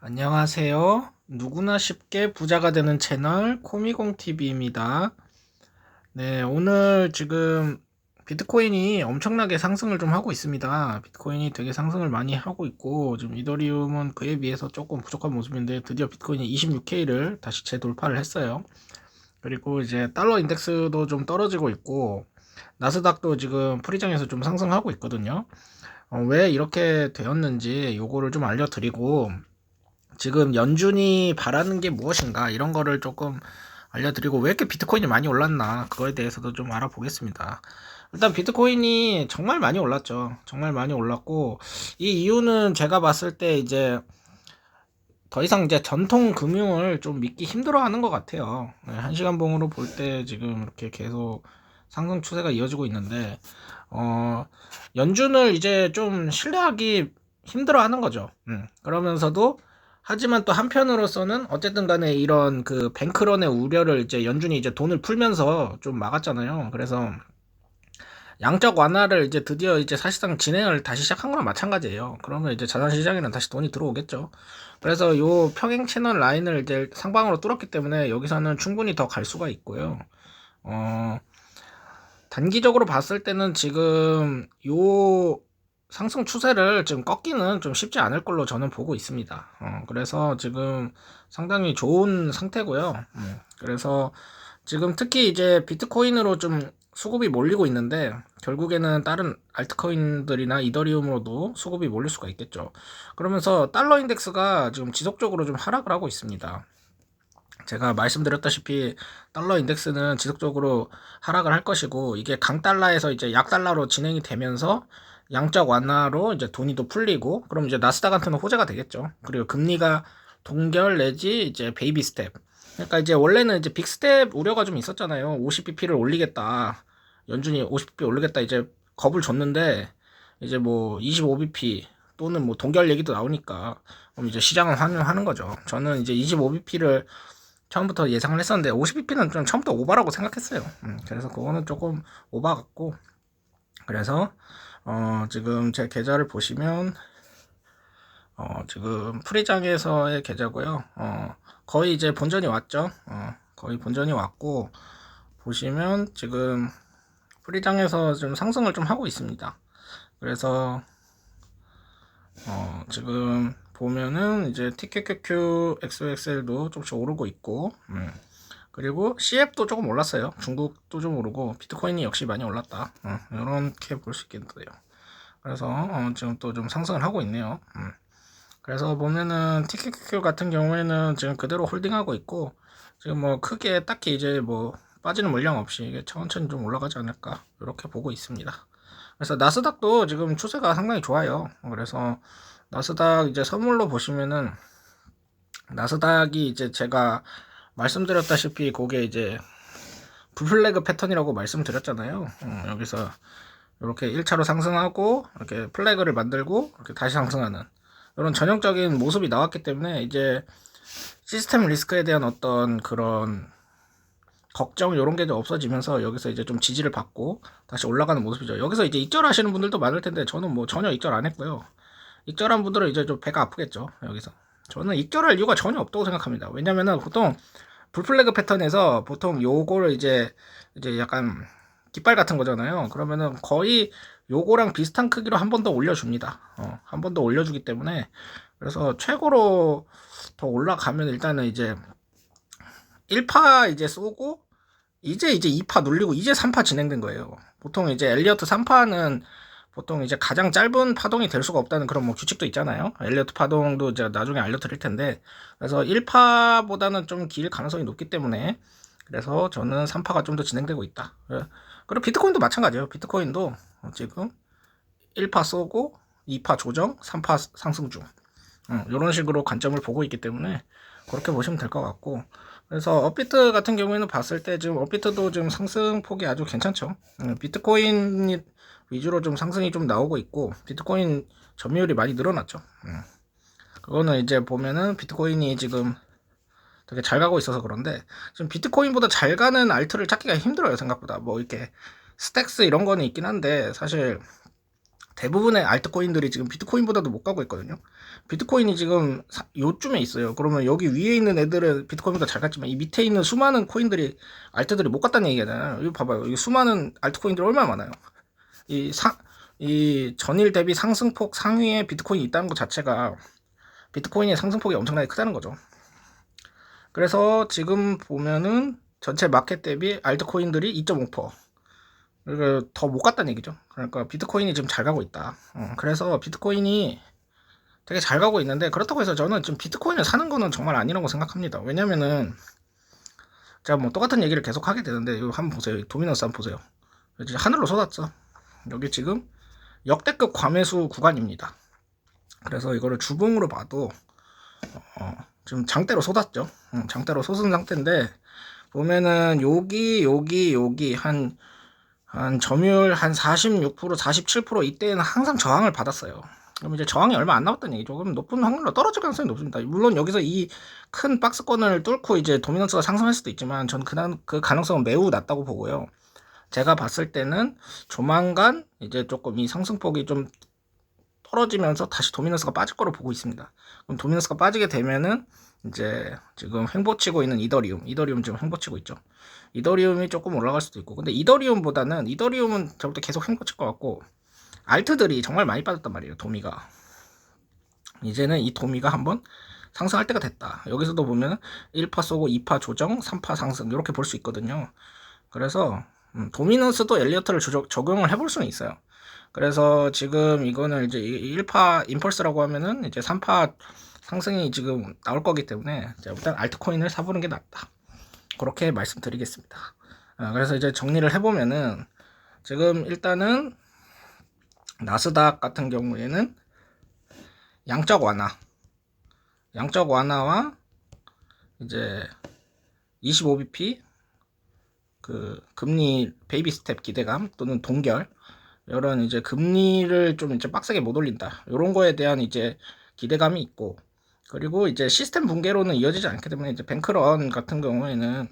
안녕하세요. 누구나 쉽게 부자가 되는 채널 코미공TV입니다. 네, 오늘 지금 비트코인이 엄청나게 상승을 좀 하고 있습니다. 비트코인이 되게 상승을 많이 하고 있고, 지금 이더리움은 그에 비해서 조금 부족한 모습인데, 드디어 비트코인이 26K를 다시 재돌파를 했어요. 그리고 이제 달러 인덱스도 좀 떨어지고 있고, 나스닥도 지금 프리장에서 좀 상승하고 있거든요. 어, 왜 이렇게 되었는지 요거를 좀 알려드리고, 지금 연준이 바라는 게 무엇인가 이런 거를 조금 알려드리고 왜 이렇게 비트코인이 많이 올랐나 그거에 대해서도 좀 알아보겠습니다. 일단 비트코인이 정말 많이 올랐죠. 정말 많이 올랐고 이 이유는 제가 봤을 때 이제 더 이상 이제 전통 금융을 좀 믿기 힘들어하는 것 같아요. 네, 한 시간 봉으로 볼 때 지금 이렇게 계속 상승 추세가 이어지고 있는데 어 연준을 이제 좀 신뢰하기 힘들어하는 거죠. 음, 그러면서도 하지만 또 한편으로서는 어쨌든 간에 이런 그 뱅크런의 우려를 이제 연준이 이제 돈을 풀면서 좀 막았잖아요. 그래서 양적 완화를 이제 드디어 이제 사실상 진행을 다시 시작한 거랑 마찬가지예요. 그러면 이제 자산 시장에는 다시 돈이 들어오겠죠. 그래서 요 평행 채널 라인을 이제 상방으로 뚫었기 때문에 여기서는 충분히 더 갈 수가 있고요. 어, 단기적으로 봤을 때는 지금 요 상승 추세를 지금 꺾기는 좀 쉽지 않을 걸로 저는 보고 있습니다. 어, 그래서 지금 상당히 좋은 상태고요. 음, 그래서 지금 특히 이제 비트코인으로 좀 수급이 몰리고 있는데 결국에는 다른 알트코인들이나 이더리움으로도 수급이 몰릴 수가 있겠죠. 그러면서 달러 인덱스가 지금 지속적으로 좀 하락을 하고 있습니다. 제가 말씀드렸다시피 달러 인덱스는 지속적으로 하락을 할 것이고 이게 강달러에서 이제 약달러로 진행이 되면서 양적 완화로 이제 돈이 또 풀리고 그럼 이제 나스닥한테는 호재가 되겠죠. 그리고 금리가 동결 내지 이제 베이비 스텝. 그러니까 이제 원래는 이제 빅 스텝 우려가 좀 있었잖아요. 50bp를 올리겠다. 연준이 50bp 올리겠다 이제 겁을 줬는데 이제 뭐 25bp 또는 뭐 동결 얘기도 나오니까 그럼 이제 시장은 환영하는 거죠. 저는 이제 25bp를 처음부터 예상을 했었는데 50bp는 좀 처음부터 오바라고 생각했어요. 음, 그래서 그거는 조금 오바 같고 그래서 어, 지금 제 계좌를 보시면 어, 지금 프리장에서의 계좌고요. 어, 거의 이제 본전이 왔죠. 어, 거의 본전이 왔고 보시면 지금 프리장에서 좀 상승을 좀 하고 있습니다. 그래서 어, 지금 보면은 이제 TQQQ XXL도 조금씩 오르고 있고 음. 그리고 CF도 조금 올랐어요. 중국도 좀 오르고 비트코인이 역시 많이 올랐다. 어, 이렇게 볼 수 있겠는데요. 그래서 어, 지금 또 좀 상승을 하고 있네요. 음. 그래서 보면은 TQQQ 같은 경우에는 지금 그대로 홀딩하고 있고 지금 뭐 크게 딱히 이제 뭐 빠지는 물량 없이 이게 천천히 좀 올라가지 않을까 이렇게 보고 있습니다. 그래서 나스닥도 지금 추세가 상당히 좋아요. 그래서 나스닥 이제 선물로 보시면은 나스닥이 이제 제가 말씀드렸다시피 그게 이제 불플래그 패턴이라고 말씀드렸잖아요. 어, 여기서 이렇게 1차로 상승하고 이렇게 플래그를 만들고 이렇게 다시 상승하는 이런 전형적인 모습이 나왔기 때문에 이제 시스템 리스크에 대한 어떤 그런 걱정 이런 게 없어지면서 여기서 이제 좀 지지를 받고 다시 올라가는 모습이죠. 여기서 이제 익절하시는 분들도 많을 텐데 저는 뭐 전혀 익절 안 했고요. 익절한 분들은 이제 좀 배가 아프겠죠. 여기서 저는 익절할 이유가 전혀 없다고 생각합니다. 왜냐면은 보통 불플래그 패턴에서 보통 요거를 이제 이제 약간 깃발 같은 거잖아요. 그러면은 거의 요거랑 비슷한 크기로 한 번 더 올려줍니다. 어, 한 번 더 올려주기 때문에 그래서 최고로 더 올라가면 일단은 이제 1파 이제 쏘고 이제 이제 2파 눌리고 이제 3파 진행된 거예요. 보통 이제 엘리어트 3파는 보통 이제 가장 짧은 파동이 될 수가 없다는 그런 뭐 규칙도 있잖아요. 엘리어트 파동도 제가 나중에 알려드릴 텐데 그래서 1파보다는 좀 길 가능성이 높기 때문에 그래서 저는 3파가 좀 더 진행되고 있다. 그리고 비트코인도 마찬가지예요. 비트코인도 지금 1파 쏘고 2파 조정, 3파 상승 중. 음, 이런 식으로 관점을 보고 있기 때문에 그렇게 보시면 될 것 같고 그래서 업비트 같은 경우에는 봤을 때 지금 업비트도 지금 상승폭이 아주 괜찮죠. 음, 비트코인 위주로 좀 상승이 좀 나오고 있고 비트코인 점유율이 많이 늘어났죠. 음. 그거는 이제 보면은 비트코인이 지금 되게 잘 가고 있어서 그런데 지금 비트코인보다 잘 가는 알트를 찾기가 힘들어요 생각보다 뭐 이렇게 스택스 이런 거는 있긴 한데 사실 대부분의 알트코인들이 지금 비트코인보다도 못 가고 있거든요. 비트코인이 지금 사- 요쯤에 있어요. 그러면 여기 위에 있는 애들은 비트코인보다 잘 갔지만 이 밑에 있는 수많은 코인들이 알트들이 못 갔다는 얘기잖아요. 이거 봐봐요. 이 수많은 알트코인들이 얼마나 많아요. 이 상, 이 전일 대비 상승폭 상위에 비트코인이 있다는 것 자체가 비트코인의 상승폭이 엄청나게 크다는 거죠. 그래서 지금 보면은 전체 마켓 대비 알트코인들이 2.5%. 그러니까 더못 갔다는 얘기죠. 그러니까 비트코인이 지금 잘 가고 있다. 어, 그래서 비트코인이 되게 잘 가고 있는데 그렇다고 해서 저는 지금 비트코인을 사는 거는 정말 아니라고 생각합니다. 왜냐면은 제가 뭐 똑같은 얘기를 계속 하게 되는데 이거 한번 보세요. 이 도미너스 한번 보세요. 하늘로 쏟았죠. 여기 지금 역대급 과매수 구간입니다. 그래서 이거를 주봉으로 봐도 어, 지금 장대로 쏟았죠. 음, 장대로 쏟은 상태인데 보면은 여기 여기 여기 한 한 점유율 한 46% 47% 이때는 항상 저항을 받았어요. 그럼 이제 저항이 얼마 안 남았다는 얘기죠. 그럼 높은 확률로 떨어질 가능성이 높습니다. 물론 여기서 이 큰 박스권을 뚫고 이제 도미넌스가 상승할 수도 있지만 전 그난 그 가능성은 매우 낮다고 보고요. 제가 봤을 때는 조만간 이제 조금 이 상승폭이 좀 떨어지면서 다시 도미넌스가 빠질 거로 보고 있습니다. 그럼 도미넌스가 빠지게 되면은 이제 지금 횡보치고 있는 이더리움, 이더리움 지금 횡보치고 있죠. 이더리움이 조금 올라갈 수도 있고, 근데 이더리움보다는 이더리움은 저부터 계속 횡보칠 것 같고, 알트들이 정말 많이 빠졌단 말이에요. 도미가 이제는 이 도미가 한번 상승할 때가 됐다. 여기서도 보면 1파 쏘고 2파 조정, 3파 상승 이렇게 볼 수 있거든요. 그래서 음, 도미넌스도 엘리어트를 적용을 해볼 수는 있어요. 그래서 지금 이거는 이제 1파 임펄스라고 하면은 이제 3파 상승이 지금 나올 거기 때문에 일단 알트코인을 사보는 게 낫다. 그렇게 말씀드리겠습니다. 아, 그래서 이제 정리를 해보면은 지금 일단은 나스닥 같은 경우에는 양적 완화, 양적 완화와 이제 25bp 그 금리 베이비 스텝 기대감 또는 동결 이런 이제 금리를 좀 이제 빡세게 못 올린다 이런 거에 대한 이제 기대감이 있고 그리고 이제 시스템 붕괴로는 이어지지 않기 때문에 이제 뱅크런 같은 경우에는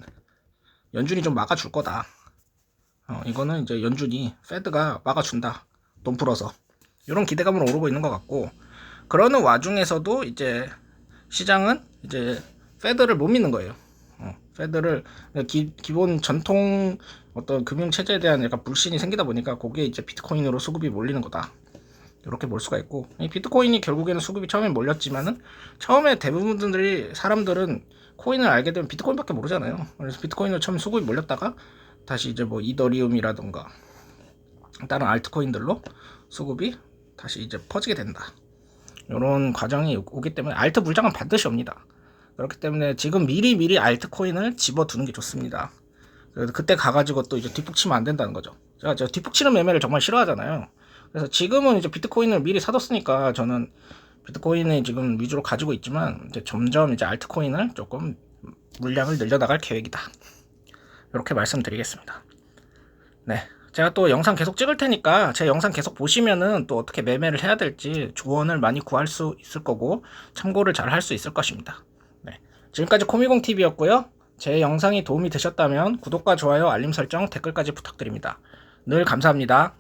연준이 좀 막아줄 거다. 어, 이거는 이제 연준이 페드가 막아준다. 돈 풀어서 이런 기대감으로 오르고 있는 것 같고 그러는 와중에서도 이제 시장은 이제 페드를 못 믿는 거예요. 어, 페드를 기, 기본 전통 어떤 금융 체제에 대한 약간 불신이 생기다 보니까 거기에 이제 비트코인으로 수급이 몰리는 거다. 이렇게 볼 수가 있고 이 비트코인이 결국에는 수급이 처음에 몰렸지만은 처음에 대부분들이 사람들은 코인을 알게 되면 비트코인밖에 모르잖아요. 그래서 비트코인으로 처음 수급이 몰렸다가 다시 이제 뭐 이더리움이라던가 다른 알트코인들로 수급이 다시 이제 퍼지게 된다. 이런 과정이 오기 때문에 알트 물량은 반드시 옵니다. 그렇기 때문에 지금 미리 미리 알트코인을 집어두는 게 좋습니다. 그때 가가지고 또 이제 뒷북 치면 안 된다는 거죠. 제가 저 뒷북 치는 매매를 정말 싫어하잖아요. 그래서 지금은 이제 비트코인을 미리 사뒀으니까 저는 비트코인을 지금 위주로 가지고 있지만 이제 점점 이제 알트코인을 조금 물량을 늘려나갈 계획이다. 이렇게 말씀드리겠습니다. 네. 제가 또 영상 계속 찍을 테니까 제 영상 계속 보시면은 또 어떻게 매매를 해야 될지 조언을 많이 구할 수 있을 거고 참고를 잘 할 수 있을 것입니다. 네. 지금까지 코미공 TV였고요. 제 영상이 도움이 되셨다면 구독과 좋아요, 알림 설정, 댓글까지 부탁드립니다. 늘 감사합니다.